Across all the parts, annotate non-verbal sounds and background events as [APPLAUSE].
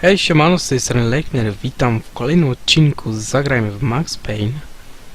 Hej, siemano, z tej strony Lekner, witam w kolejnym odcinku Zagrajmy w Max Payne.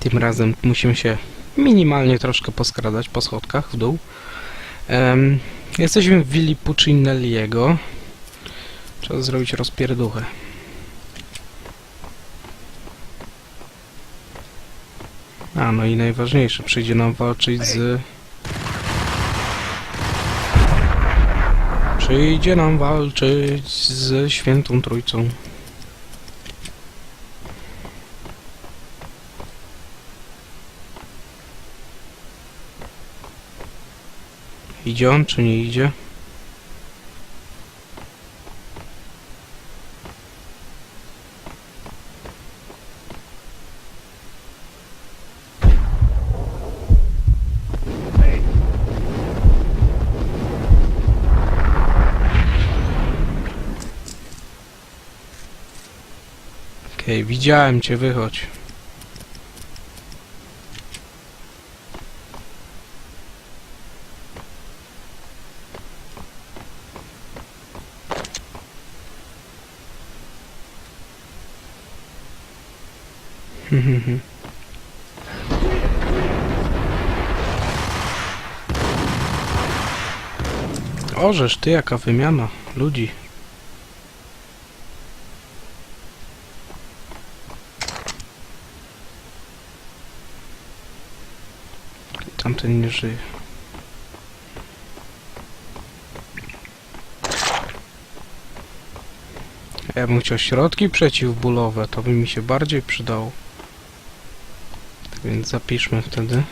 Tym razem musimy się minimalnie troszkę poskradać po schodkach w dół. Em, jesteśmy w willi Puccinelliego. Trzeba zrobić rozpierduchę. A, no i najważniejsze, przyjdzie nam walczyć z... Przyjdzie nam walczyć ze Świętą Trójcą. Idzie on, czy nie idzie? Okej, widziałem cię, wychodź. [LAUGHS] Orzesz, ty jaka wymiana ludzi. Tamten nie żyje. Ja bym chciał środki przeciwbólowe, to by mi się bardziej przydało. Tak więc zapiszmy wtedy.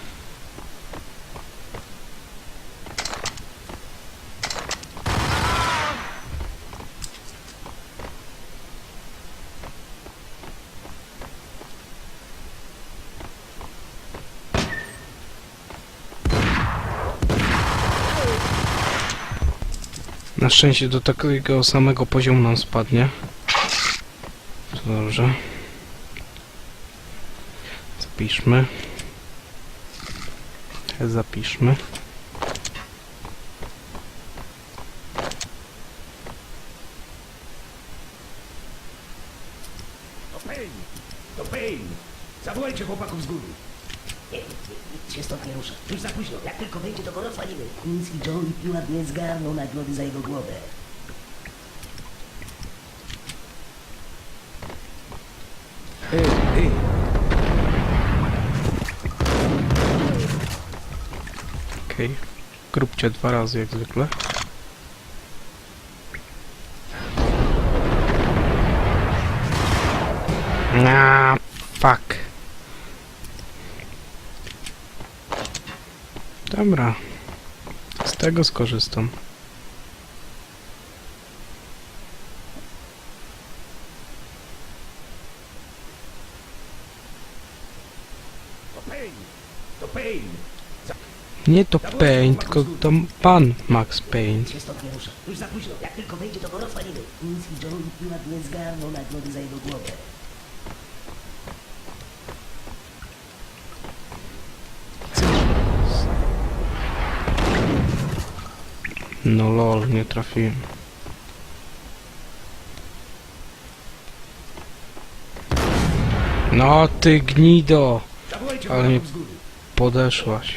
Szczęście do takiego samego poziomu nam spadnie. To dobrze. Zapiszmy. Zapiszmy. To Payne! To Payne! Zawołajcie chłopaków z góry. Nic się stąd nie rusza. Już za późno. Jak tylko wyjdzie, to go rozwalimy. Joe i Piłat nie zgarną nagrody za jego głowę. Ej, ej! Okej. Okay. Grupcie dwa razy jak zwykle. Dobra. Z tego skorzystam. Nie to Payne, tylko to pan Max. Nic stąd nie rusza. Już za późno. Jak tylko wyjdzie, to go rozwalimy. Quincy Joe i nie nagrody za jego głowę. No lol, nie trafiłem. No ty gnido! Ale nie podeszłaś.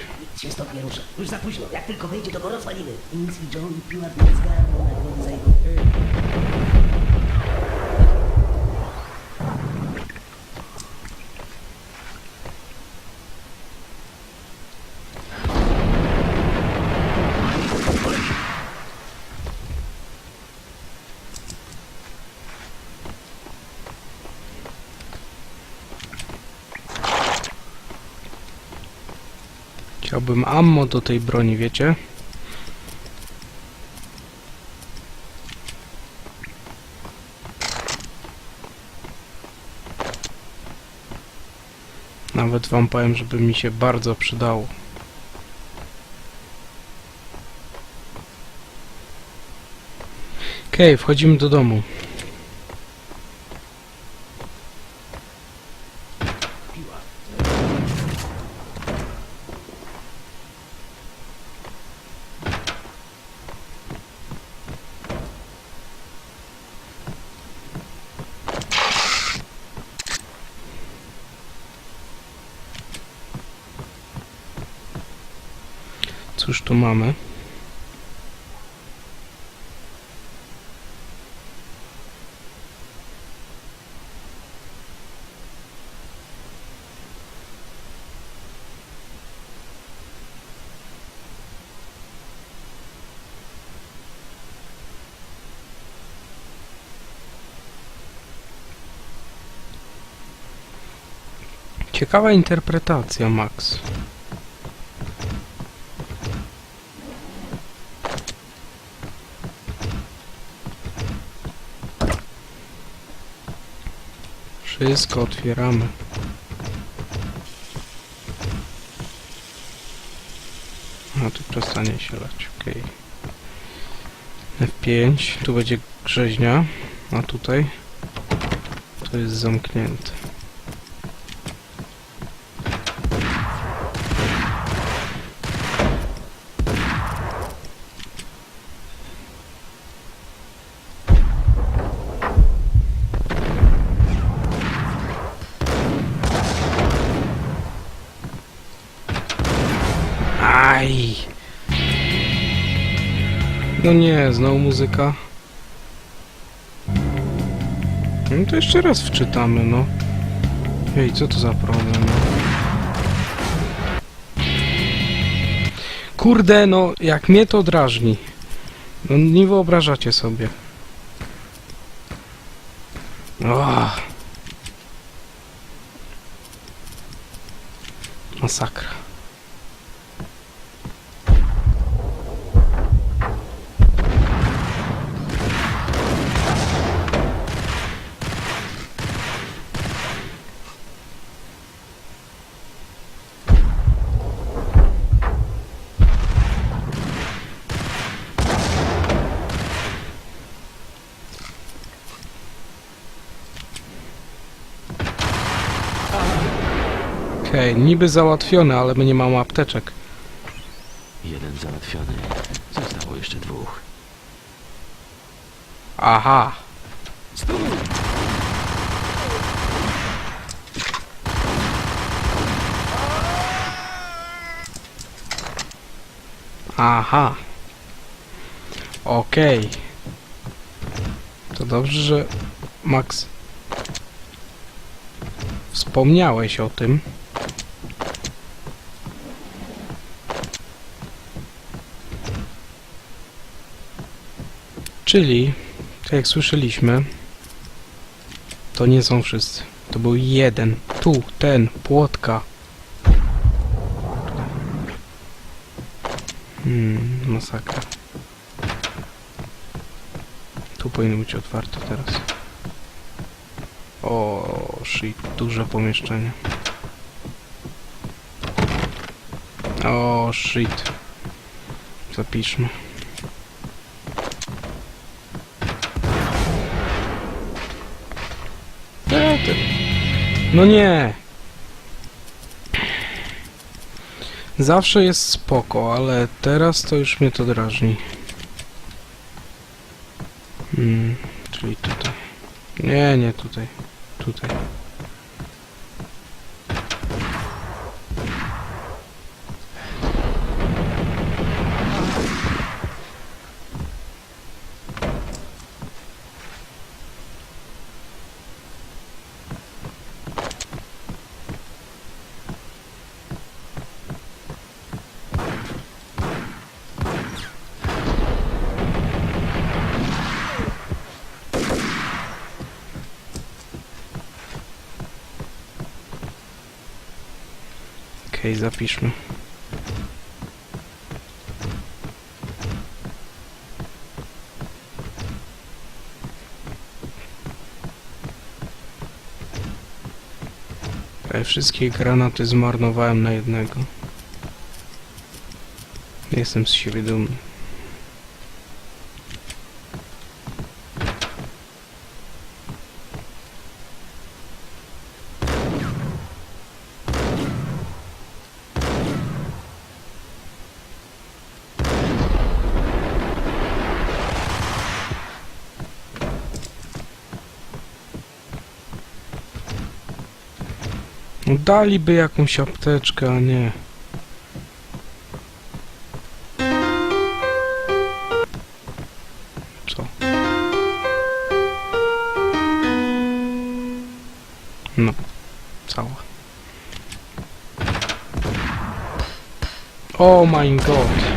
Już za późno. Jak tylko i Piłat nie zgarną nagrody za jego Chciałbym ammo do tej broni, wiecie? Nawet wam powiem, żeby mi się bardzo przydało. Okej, wchodzimy do domu. Cóż tu mamy? Ciekawa interpretacja, Max. Wszystko otwieramy. A tu przestanie się lać, okej. F5, tu będzie grzeźnia, a tutaj to jest zamknięte. Nie, znowu muzyka. No to jeszcze raz wczytamy, no. Ej, co to za problem, no? Kurde, no, jak mnie to drażni. No, nie wyobrażacie sobie. Oh. Masakra. Okej, niby załatwione, ale my nie mamy apteczek. Jeden załatwiony. Zostało jeszcze dwóch. Aha. Aha. Okej. To dobrze, że Max wspomniałeś o tym. Czyli, tak jak słyszeliśmy, to nie są wszyscy. To był jeden. Tu, ten, płotka. Hmm, masakra. Tu powinno być otwarte teraz. O, shit, duże pomieszczenie. O, shit. Zapiszmy. No nie. Zawsze jest spoko, ale teraz to już mnie to drażni. Hmm, czyli tutaj. Nie, nie tutaj. Tutaj. Okej, zapiszmy. Prawie wszystkie granaty zmarnowałem na jednego. Jestem z siebie dumny. Daliby jakąś apteczkę, a nie. Co? No, cała. Oh my god.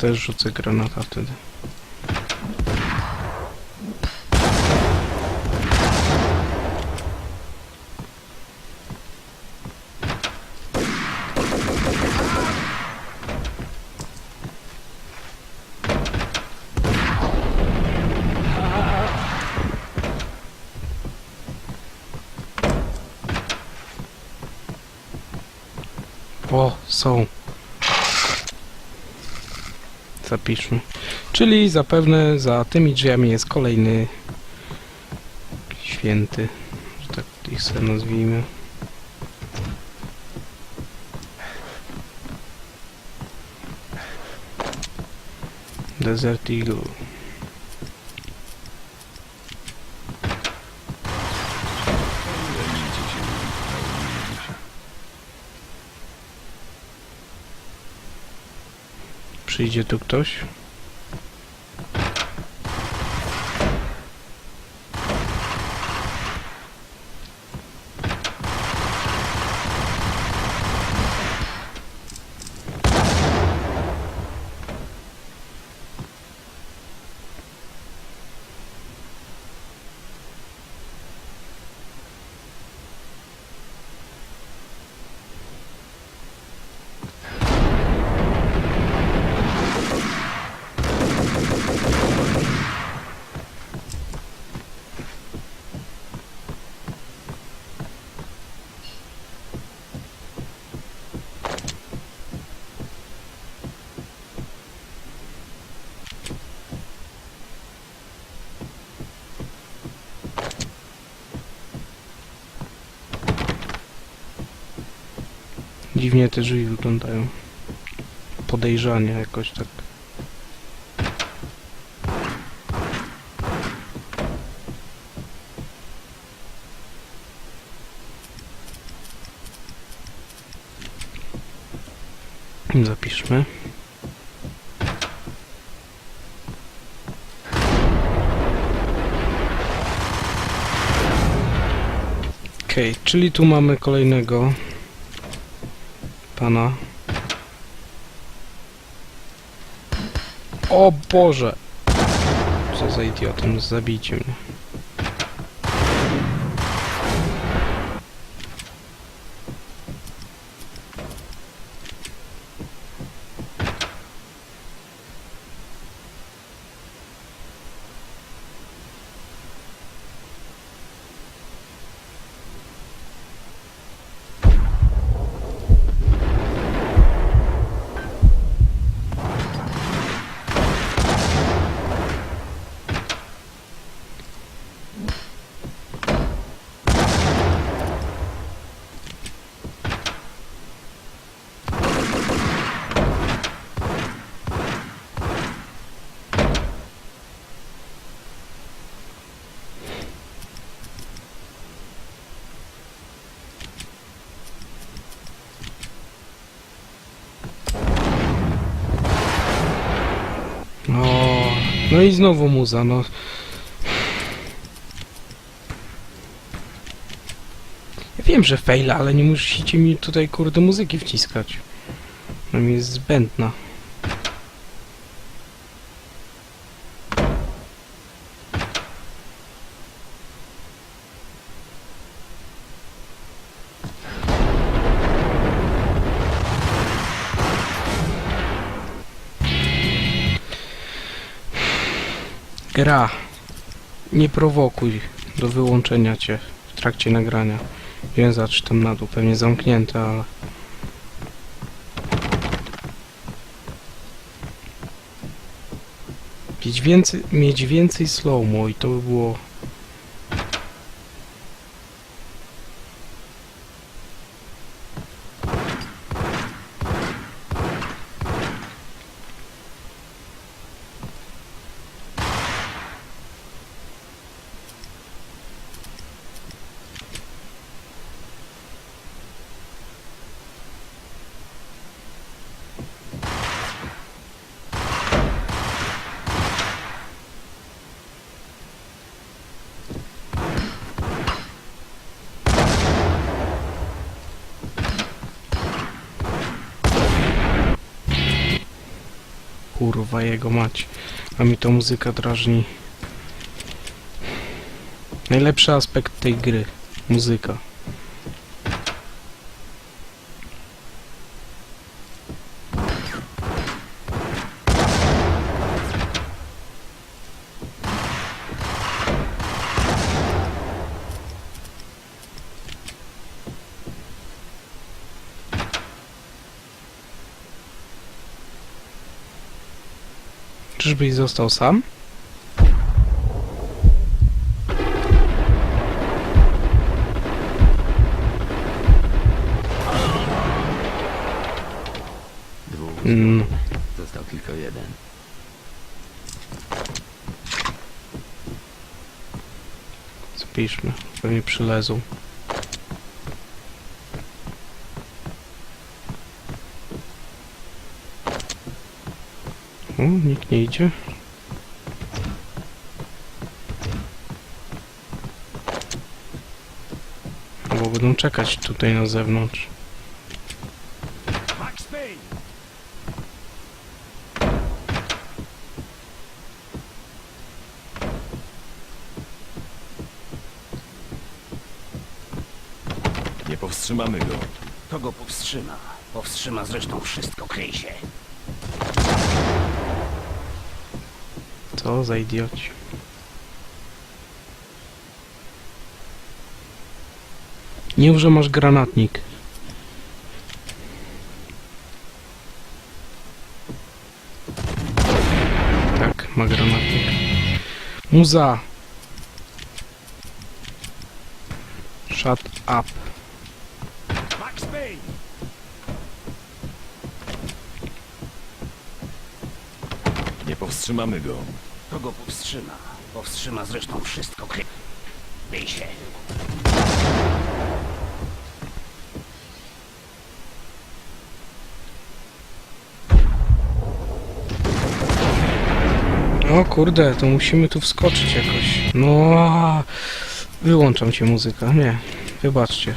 Też rzucę granata wtedy. O, są. Zapiszmy. Czyli zapewne za tymi drzwiami jest kolejny święty, że tak ich sobie nazwijmy. Desert Eagle. Przyjdzie tu ktoś? Dziwnie te drzwi wyglądają. Podejrzanie jakoś tak. Zapiszmy. Okej, czyli tu mamy kolejnego pana. O Boże! Co za idiotem, zabijcie mnie. O, no i znowu muza, no. Ja wiem, że fail, ale nie musicie mi tutaj kurde muzyki wciskać. No mi jest zbędna. Gra. Nie prowokuj do wyłączenia cię w trakcie nagrania. Wiem, zacz tam na dół, pewnie zamknięte, ale... Mieć więcej, mieć więcej slow-mo i to by było... Kurwa jego mać. A mi to muzyka drażni. Najlepszy aspekt tej gry. Muzyka. Czyżbyś został sam? Dwóch. Mm, Został tylko jeden. zapiszmy. Pewnie przylezą. Nikt nie idzie. Albo będą czekać tutaj na zewnątrz. Nie powstrzymamy go. To go powstrzyma. Powstrzyma zresztą wszystko, kryj się. Co za idioci. Nie że masz granatnik. Tak, ma granatnik. Muza! Shut up. Nie powstrzymamy go. To go powstrzyma. Powstrzyma zresztą wszystko, kryj kryj się. O kurde, to musimy tu wskoczyć jakoś. No, wyłączam ci muzykę. Nie, wybaczcie.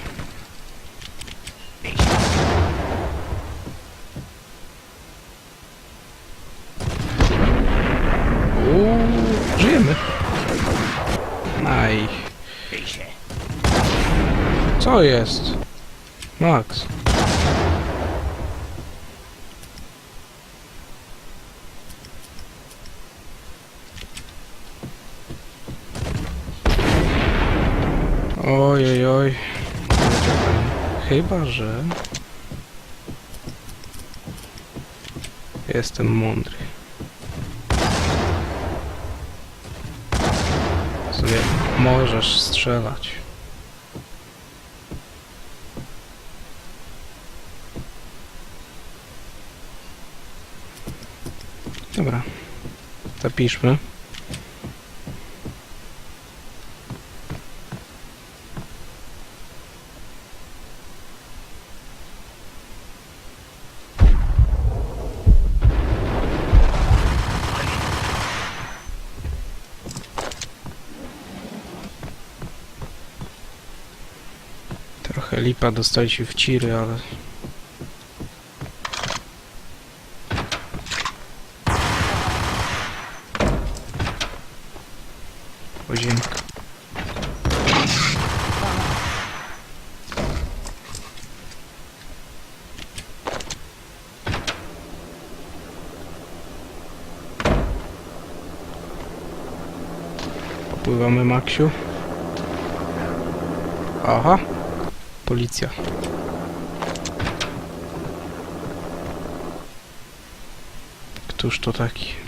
Uuu, żyjemy. Aj, Kryj się. Co jest? Max. Oj, oj, oj. Chyba, że... Jestem mądry. Sobie możesz strzelać. Dobra. Zapiszmy. Trochę lipa dostaliście w ciry, ale... Popływamy, Maksiu. Aha. Policja. Któż to taki?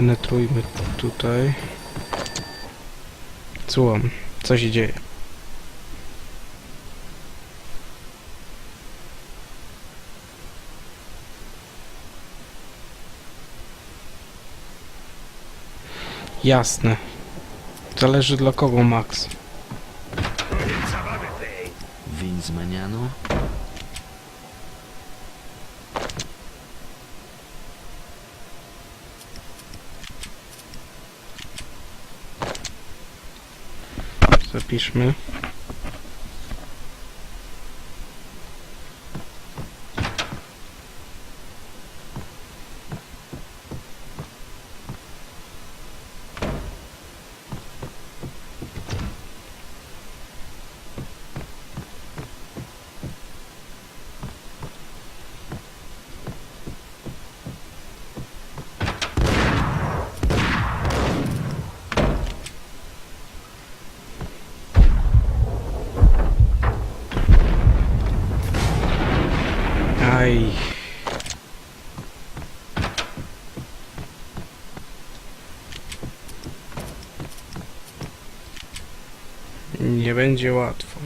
Penetrujmy tutaj. Słucham, co się dzieje? Jasne. Zależy dla kogo, Max. Win zmieniano? Zapiszmy. Aj. Nie będzie łatwo.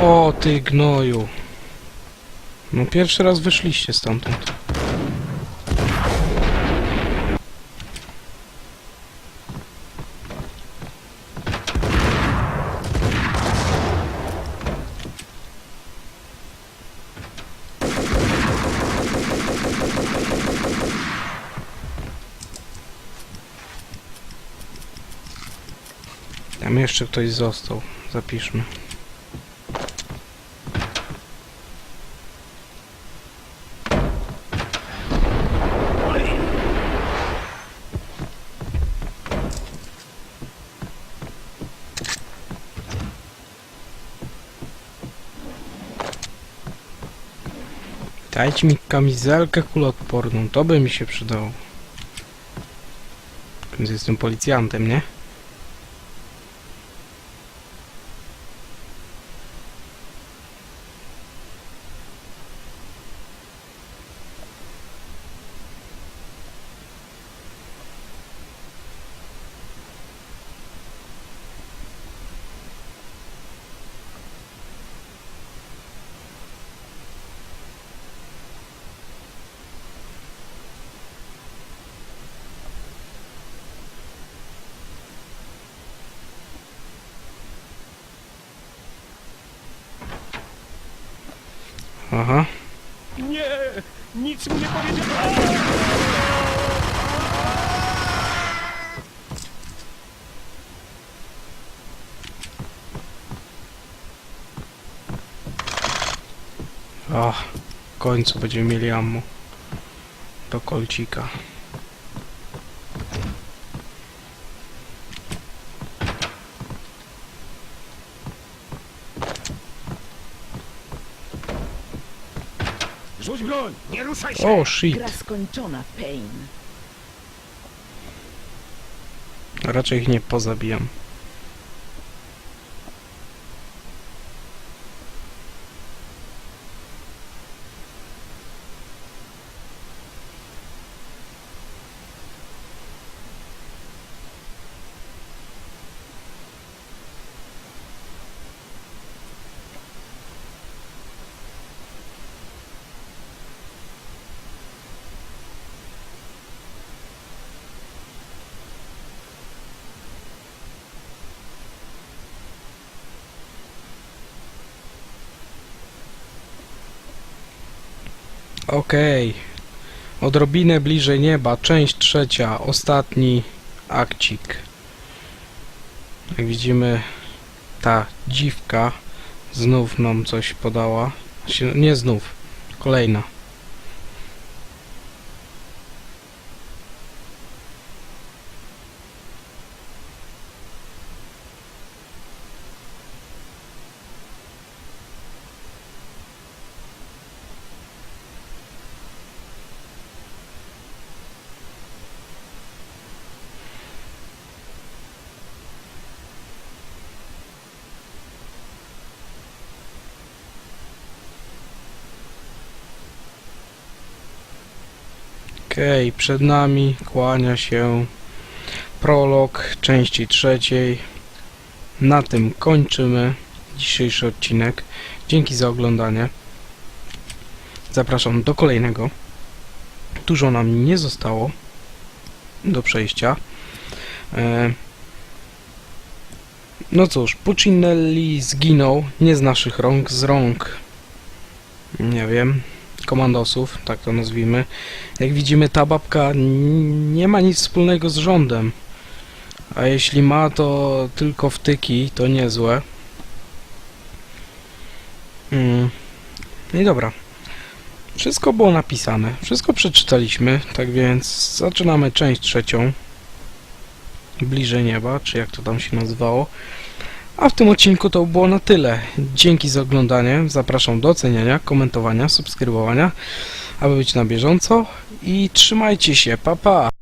O ty gnoju. No pierwszy raz wyszliście stamtąd. Tam jeszcze ktoś został. Zapiszmy. Dajcie mi kamizelkę kuloodporną, to by mi się przydało. Więc jestem policjantem, nie? Aha. Nie! Nic mu nie powiedziałem! O, w końcu będziemy mieli ammo. Do kolcika. Broń! Nie ruszaj się! O, shit. Gra skończona, Payne. Raczej ich nie pozabijam. Okej. Odrobinę bliżej nieba, część trzecia, ostatni akcik. Jak widzimy, ta dziwka znów nam coś podała. Się- Nie znów, kolejna. Okej, przed nami kłania się prolog części trzeciej. Na tym kończymy dzisiejszy odcinek. Dzięki za oglądanie. zapraszam do kolejnego. Dużo nam nie zostało do przejścia. E, no cóż, Puccinelli zginął nie z naszych rąk, z rąk nie wiem, komandosów, tak to nazwijmy. Jak widzimy, ta babka nie ma nic wspólnego z rządem. A jeśli ma, to tylko wtyki, to niezłe. Mm. No i dobra. Wszystko było napisane, wszystko przeczytaliśmy, tak więc zaczynamy część trzecią. Bliżej nieba, czy jak to tam się nazywało. A w tym odcinku to było na tyle. Dzięki za oglądanie. Zapraszam do oceniania, komentowania, subskrybowania, aby być na bieżąco. I trzymajcie się. Pa pa!